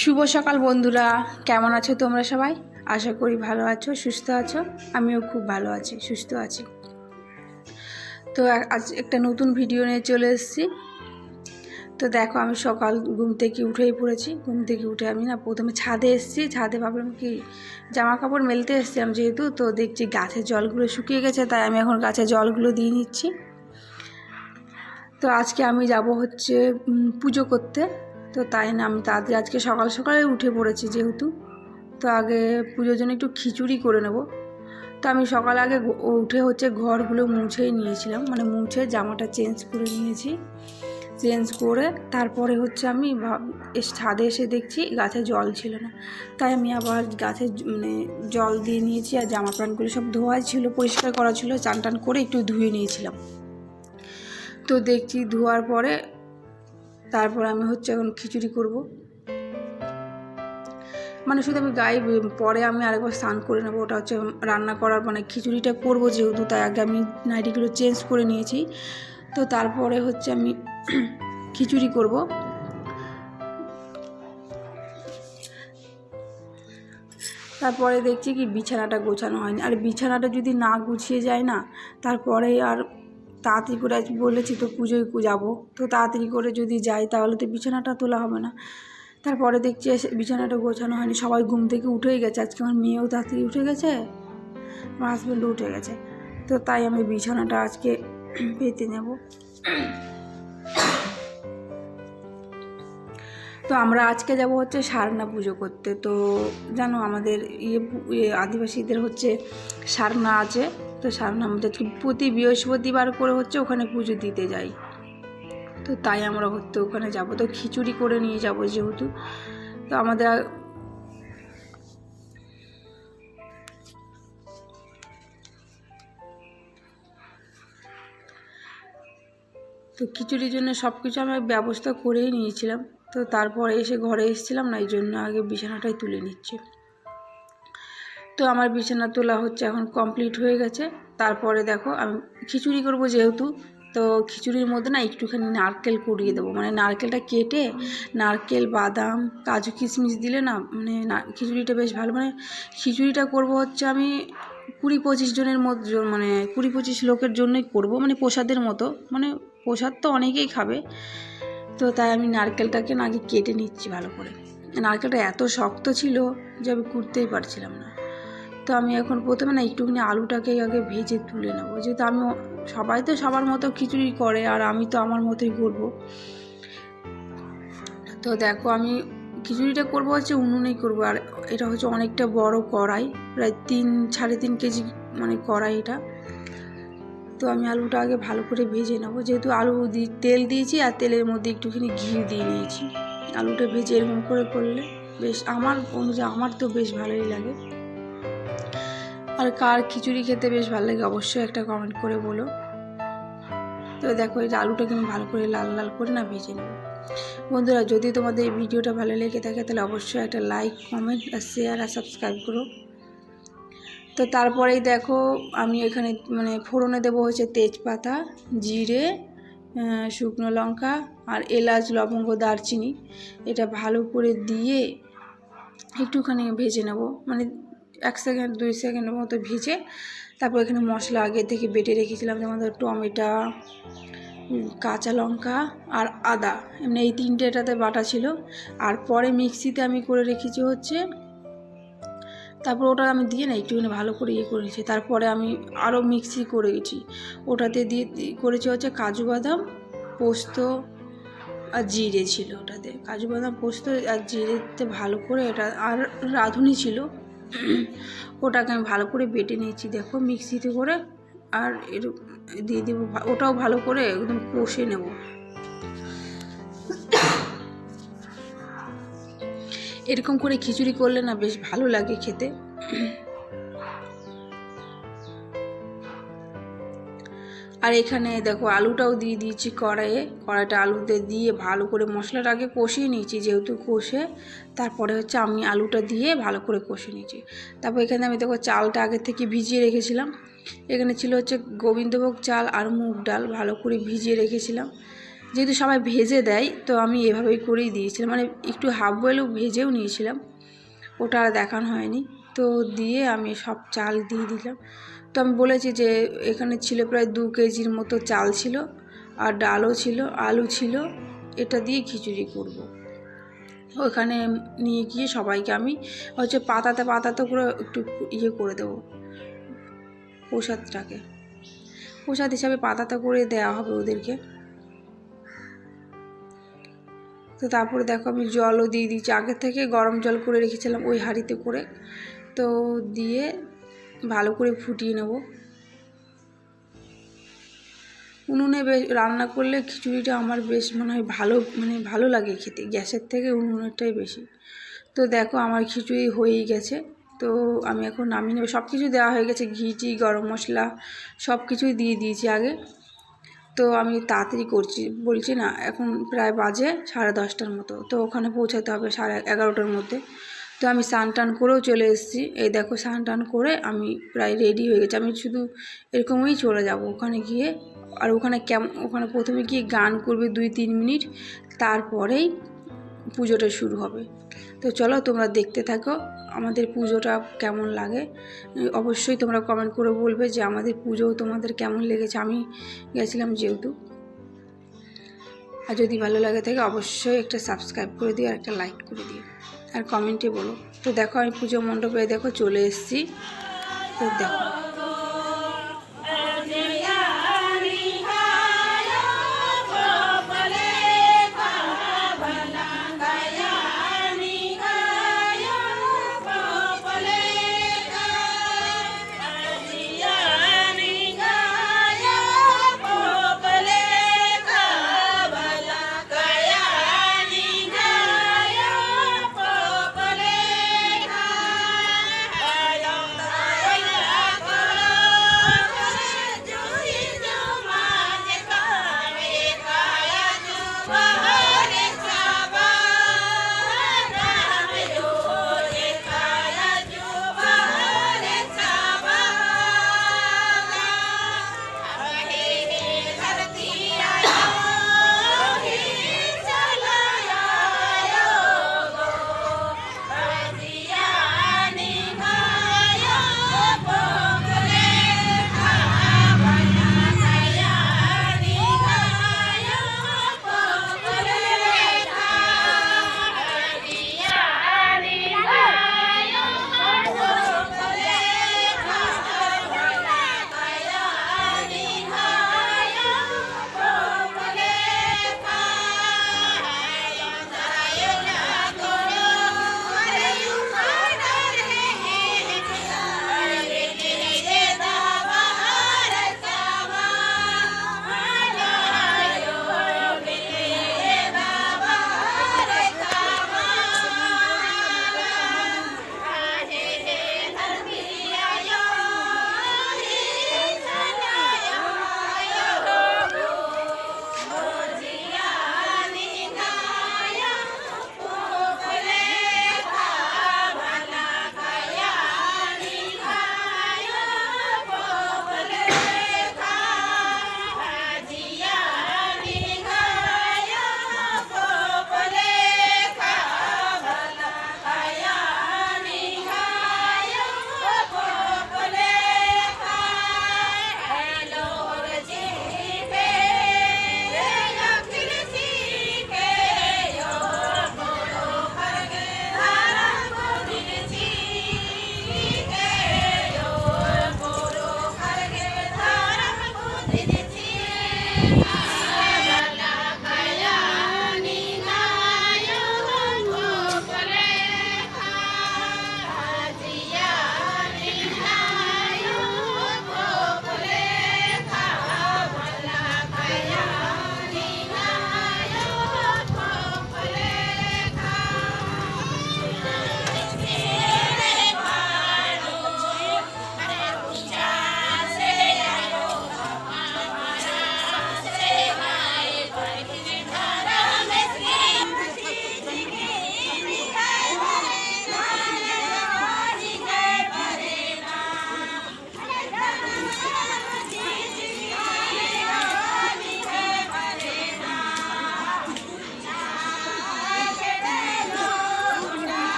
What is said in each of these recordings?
শুভ সকাল বন্ধুরা। কেমন আছো তোমরা সবাই? আশা করি ভালো আছো, সুস্থ আছো। আমিও খুব ভালো আছি, সুস্থ আছি। তো আজ একটা নতুন ভিডিও নিয়ে চলে এসেছি। তো দেখো, আমি সকাল ঘুম থেকে উঠেই পড়েছি। ঘুম থেকে উঠে আমি না প্রথমে ছাদে এসেছি। ছাদে ভাবলাম কি জামা কাপড় মেলতে এসেছিলাম যেহেতু, তো দেখছি গাছের জলগুলো শুকিয়ে গেছে, তাই আমি এখন গাছে জলগুলো দিয়ে নিচ্ছি। তো আজকে আমি যাব হচ্ছে পুজো করতে। তো তাই না, আমি তাড়াতাড়ি আজকে সকাল সকালে উঠে পড়েছি যেহেতু। তো আগে পুজোর জন্য একটু খিচুড়ি করে নেব। তো আমি সকাল আগে উঠে হচ্ছে ঘরগুলো মুছেই নিয়েছিলাম। মানে মুছে জামাটা চেঞ্জ করে নিয়েছি। চেঞ্জ করে তারপরে হচ্ছে আমি ছাদে এসে দেখছি গাছে জল ছিল না। তাই আমি আবার গাছে মানে জল দিয়ে নিয়েছি আর জামা প্যান্টগুলো সব ধোয়া ছিল, পরিষ্কার করা ছিল। চান টান করে একটু ধুয়ে নিয়েছিলাম। তো দেখছি ধোয়ার পরে তারপর আমি হচ্ছে এখন খিচুড়ি করব। মানে শুধু আমি গায়ে, পরে আমি আরেকবার স্নান করে নেব, ওটা হচ্ছে রান্না করার মানে খিচুড়িটা করব যেহেতু, তাই আগে আমি নাইটিগুলো চেঞ্জ করে নিয়েছি। তো তারপরে হচ্ছে আমি খিচুড়ি করব। তারপরে দেখছি কি বিছানাটা গোছানো হয়নি। আর বিছানাটা যদি না গুছিয়ে যায় না, তারপরে আর তাড়াতাড়ি করে আজ বলেছি তো পুজোয় যাব। তো তাড়াতাড়ি করে যদি যাই তাহলে তো বিছানাটা তোলা হবে না। তারপরে দেখছি বিছানাটা গোছানো হয়নি। সবাই ঘুম থেকে উঠেই গেছে। আজকে আমার মেয়েও তাড়াতাড়ি উঠে গেছে, আমার হাজব্যান্ডও উঠে গেছে। তো তাই আমি বিছানাটা আজকে পেতে নেব। তো আমরা আজকে যাব হচ্ছে সারনা পুজো করতে। তো জানো আমাদের ইয়ে ইয়ে আদিবাসীদের হচ্ছে সারনা আছে। তো সারনা আমাদের প্রতি বৃহস্পতিবার করে হচ্ছে ওখানে পুজো দিতে যাই। তো তাই আমরা হচ্ছে ওখানে যাব। তো খিচুড়ি করে নিয়ে যাব যেহেতু। তো আমাদের তো খিচুড়ির জন্য সব কিছু আমি ব্যবস্থা করেই নিয়েছিলাম। তো তারপরে এসে ঘরে এসেছিলাম না, এই জন্য আগে বিছানাটাই তুলে নিচ্ছি। তো আমার বিছানা তোলা হচ্ছে এখন কমপ্লিট হয়ে গেছে। তারপরে দেখো আমি খিচুড়ি করব যেহেতু, তো খিচুড়ির মধ্যে না একটুখানি নারকেল কুড়িয়ে দেবো। মানে নারকেলটা কেটে নারকেল, বাদাম, কাজু কিশমিশ দিলে না মানে খিচুড়িটা বেশ ভালো। মানে খিচুড়িটা করব হচ্ছে আমি কুড়ি পঁচিশ জনের মধ্যে মানে কুড়ি পঁচিশ লোকের জন্যই করব মানে প্রসাদের মতো। মানে প্রসাদ তো অনেকেই খাবে। তো তাই আমি নারকেলটাকে না আগে কেটে নিচ্ছি ভালো করে। নারকেলটা এত শক্ত ছিল যে আমি কুড়তেই পারছিলাম না। তো আমি এখন প্রথমে না একটুখানি আলুটাকে আগে ভেজে তুলে নেব। যেহেতু আমি সবাই তো সবার মতো খিচুড়ি করে আর আমি তো আমার মতোই করব। তো দেখো আমি খিচুড়িটা করব হচ্ছে উনুনেই করব আর এটা হচ্ছে অনেকটা বড় কড়াই, প্রায় তিন, সাড়ে তিন কেজি মানে কড়াই এটা। তো আমি আলুটা আগে ভালো করে ভেজে নেব। যেহেতু আলু তেল দিয়েছি আর তেলের মধ্যে একটুখানি ঘি দিয়ে নিয়েছি। আলুটা ভেজে এরকম করে করলে বেশ আমার অনুযায়ী, আমার তো বেশ ভালোই লাগে। আর কার খিচুড়ি খেতে বেশ ভালো লাগে অবশ্যই একটা কমেন্ট করে বলো। তো দেখো, এই আলুটাকে আমি ভালো করে লাল লাল করে না ভেজে নেব। বন্ধুরা, যদি তোমাদের এই ভিডিওটা ভালো লেগে থাকে, তাহলে অবশ্যই একটা লাইক কমেন্ট আর শেয়ার আর সাবস্ক্রাইব করো। তো তারপরেই দেখো, আমি এখানে মানে ফোড়নে দেবো হচ্ছে তেজপাতা, জিরে শুকনো লঙ্কা, আর এলাচ, লবঙ্গ, দারচিনি। এটা ভালো করে দিয়ে একটুখানি ভেজে নেব। মানে এক সেকেন্ড, দুই সেকেন্ডের মতো ভিজে তারপর এখানে মশলা আগে থেকে বেটে রেখেছিলাম, যেমন ধর টমেটো কাঁচা লঙ্কা আর আদা। এমনি এই তিনটে এটাতে বাটা ছিল। আর পরে মিক্সিতে আমি করে রেখেছি হচ্ছে, তারপর ওটা আমি দিয়ে না একটুখানি ভালো করে ইয়ে করেছি তারপরে আমি আরও মিক্সি করে গেছি ওটাতে দিয়ে করেছি হচ্ছে কাজু বাদাম, পোস্ত আর জিরে ছিল ওটাতে। কাজু বাদাম, পোস্ত আর জিরেতে ভালো করে এটা, আর রাঁধুনি ছিল। ওটাকে আমি ভালো করে বেটে নিয়েছি, দেখো মিক্সিতে করে আর এর দিয়ে দেবো ওটাও ভালো করে একদম কষে নেব। এরকম করে খিচুড়ি করলে না বেশ ভালো লাগে খেতে। আর এখানে দেখো আলুটাও দিয়ে দিয়েছি কড়াইয়ে। কড়াইটা আলুতে দিয়ে ভালো করে মশলাটা আগে কষিয়ে নিয়েছি যেহেতু কষে, তারপরে হচ্ছে আমি আলুটা দিয়ে ভালো করে কষে নিয়েছি। তারপর এখানে আমি দেখো চালটা আগে থেকে ভিজিয়ে রেখেছিলাম। এখানে ছিল হচ্ছে গোবিন্দভোগ চাল আর মুগ ডাল ভালো করে ভিজিয়ে রেখেছিলাম। যেহেতু সবাই ভেজে দেয়, তো আমি এভাবেই করেই দিয়েছিলাম। মানে একটু হাফ বয়েলও ভেজেও নিয়েছিলাম। ওটা আর দেখানো হয়নি। তো দিয়ে আমি সব চাল দিয়ে দিলাম। তো আমি বলেছি যে এখানে ছিল প্রায় দু কেজির মতো চাল ছিল আর ডালও ছিল, আলু ছিল। এটা দিয়ে খিচুড়ি করব। ওখানে নিয়ে গিয়ে সবাইকে আমি হচ্ছে পাতাতে পাতাতে করে একটু ইয়ে করে দেবো প্রসাদটাকে। প্রসাদ হিসাবে পাতাতে করে দেওয়া হবে ওদেরকে। তো তারপরে দেখো আমি জলও দিয়ে দিয়েছি। আগে থেকে গরম জল করে রেখেছিলাম ওই হাঁড়িতে করে। তো দিয়ে ভালো করে ফুটিয়ে নেব। উনুনে রান্না করলে খিচুড়িটা আমার বেশ মনে হয় ভালো মানে ভালো লাগে খেতে, গ্যাসের থেকে উনুনেরটাই বেশি। তো দেখো আমার খিচুড়ি হয়েই গেছে। তো আমি এখন নামিয়ে নেব। সব কিছু দেওয়া হয়ে গেছে ঘিটি গরম মশলা সব কিছুই দিয়ে দিয়েছি আগে। তো আমি তাড়াতাড়ি করছি, বলছি না, এখন প্রায় বাজে সাড়ে দশটার মতো। তো ওখানে পৌঁছাতে হবে সাড়ে এগারোটার মধ্যে। তো আমি স্নান টান করেও চলে এসেছি। এই দেখো স্নান টান করে আমি প্রায় রেডি হয়ে গেছি। আমি শুধু এরকমই চলে যাব ওখানে গিয়ে। আর ওখানে কেমন, ওখানে প্রথমে গিয়ে গান করবে দুই তিন মিনিট, তারপরেই পুজোটা শুরু হবে। তো চলো তোমরা দেখতে থাকো আমাদের পুজোটা কেমন লাগে। অবশ্যই তোমরা কমেন্ট করে বলবে যে আমাদের পুজো তোমাদের কেমন লেগেছে। আমি গেছিলাম যেহেতু। আর যদি ভালো লাগে থাকে অবশ্যই একটা সাবস্ক্রাইব করে দিও আর একটা লাইক করে দিও। আর কমেন্টে বলো। তো দেখো আমি পুজো মণ্ডপে দেখো চলে এসেছি। তো দেখো।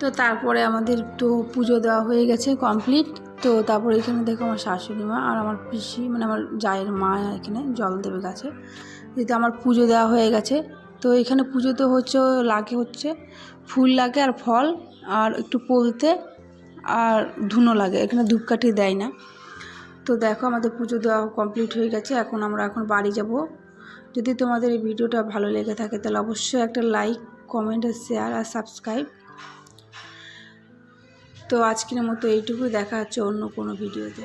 তো তারপরে আমাদের তো পুজো দেওয়া হয়ে গেছে কমপ্লিট তো তারপরে এখানে দেখো আমার শাশুড়ি মা আর আমার পিসি মানে আমার জায়ের মা এখানে জল দেবে গাছে। যেহেতু আমার পুজো দেওয়া হয়ে গেছে, তো এখানে পুজো তো হচ্ছে, লাগে হচ্ছে। ফুল লাগে আর ফল, আর একটু পলতে আর ধুনো লাগে, এখানে ধূপকাঠি দেয় না। তো দেখো আমাদের পুজো দেওয়া কমপ্লিট হয়ে গেছে, এখন আমরা এখন বাড়ি যাব। যদি তোমাদের এই ভিডিওটা ভালো লেগে থাকে তাহলে অবশ্যই একটা লাইক কমেন্ট শেয়ার আর সাবস্ক্রাইব তো আজকের মতো এইটুকুই দেখা হচ্ছে অন্য কোনো ভিডিওতে